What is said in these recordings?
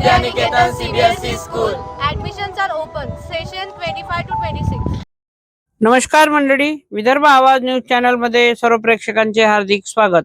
Niketan CBSE School. Admissions are open. Session 25 to 26. नमस्कार मंडळी विदर्भ आवाज न्यूज चॅनलमध्ये सर्व प्रेक्षकांचे हार्दिक स्वागत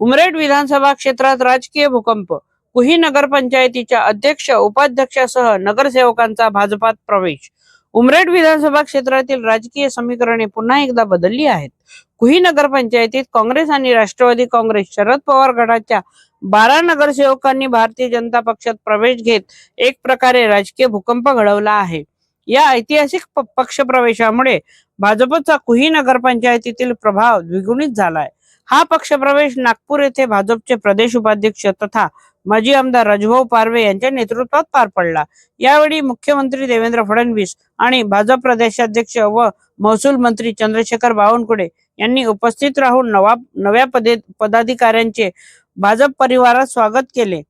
उमरेड विधानसभा क्षेत्रात राजकीय भूकंप कुही नगरपंचायतीच्या अध्यक्ष उपाध्यक्षासह नगरसेवकांचा भाजपात प्रवेश उमरेड विधानसभा क्षेत्रातील राजकीय समीकरणे पुन्हा एकदा बदलली आहेत. कुही नगरपंचायतीत काँग्रेस आणि राष्ट्रवादी काँग्रेस शरद पवार गटाच्या बारा नगरसेवकांनी भारतीय जनता पक्षात प्रवेश घेत एक प्रकारे राजकीय भूकंप घडवला आहे. या ऐतिहासिक प- पक्षप्रवेशामुळे भाजपचा कुही नगरपंचायतीतील प्रभाव द्विगुणित झालाय. हा पक्षप्रवेश नागपूर येथे भाजपचे प्रदेश उपाध्यक्ष तथा माजी आमदार राजभाऊ पारवे यांच्या नेतृत्वात पार पडला. यावेळी मुख्यमंत्री देवेंद्र फडणवीस आणि भाजप प्रदेशाध्यक्ष व महसूल मंत्री चंद्रशेखर बावनकुळे यांनी उपस्थित राहून नवा नव्या पदे पदाधिकाऱ्यांचे भाजप परिवारात स्वागत केले.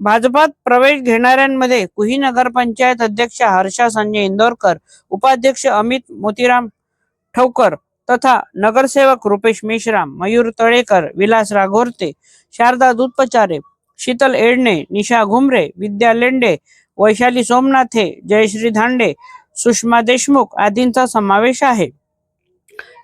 भाजपात प्रवेश घेणाऱ्यांमध्ये कुही नगरपंचायत अध्यक्ष हर्षा संजय इंदोरकर उपाध्यक्ष अमित मोतीराम ठवकर तथा नगरसेवक रुपेश मेश्राम मयूर तळेकर विलास राघोरते शारदा दूधपचारे शीतल एडणे निशा घुमरे विद्या लेंडे वैशाली सोमनाथे जयश्री धांडे सुषमा देशमुख आदींचा समावेश आहे.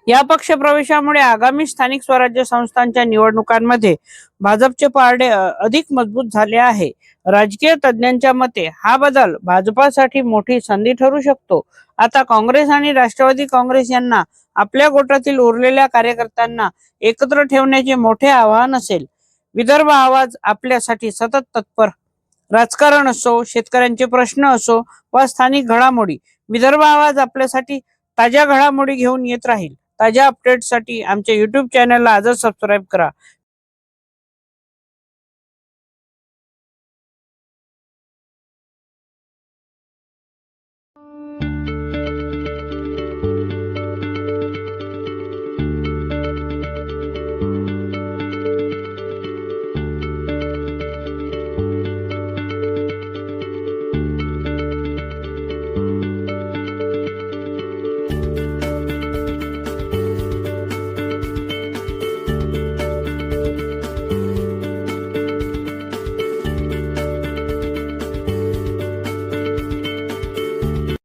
या पक्ष प्रवेशामुळे आगामी स्थानिक स्वराज्य संस्थांच्या निवडणुकांमध्ये भाजपचे पारडे अधिक मजबूत झाले आहे. राजकीय तज्ज्ञांच्या मते हा बदल भाजपासाठी मोठी संधी ठरू शकतो. आता काँग्रेस आणि राष्ट्रवादी काँग्रेस यांना आपल्या गोटातील उरलेल्या कार्यकर्त्यांना एकत्र ठेवण्याचे मोठे आव्हान असेल. विदर्भ आवाज आपल्यासाठी सतत तत्पर. राजकारण असो शेतकऱ्यांचे प्रश्न असो वा स्थानिक घडामोडी विदर्भ आवाज आपल्यासाठी ताज्या घडामोडी घेऊन येत राहील. ताज्या अपडेटसाठी आमच्या युट्यूब चॅनलला आजच सबस्क्राईब करा.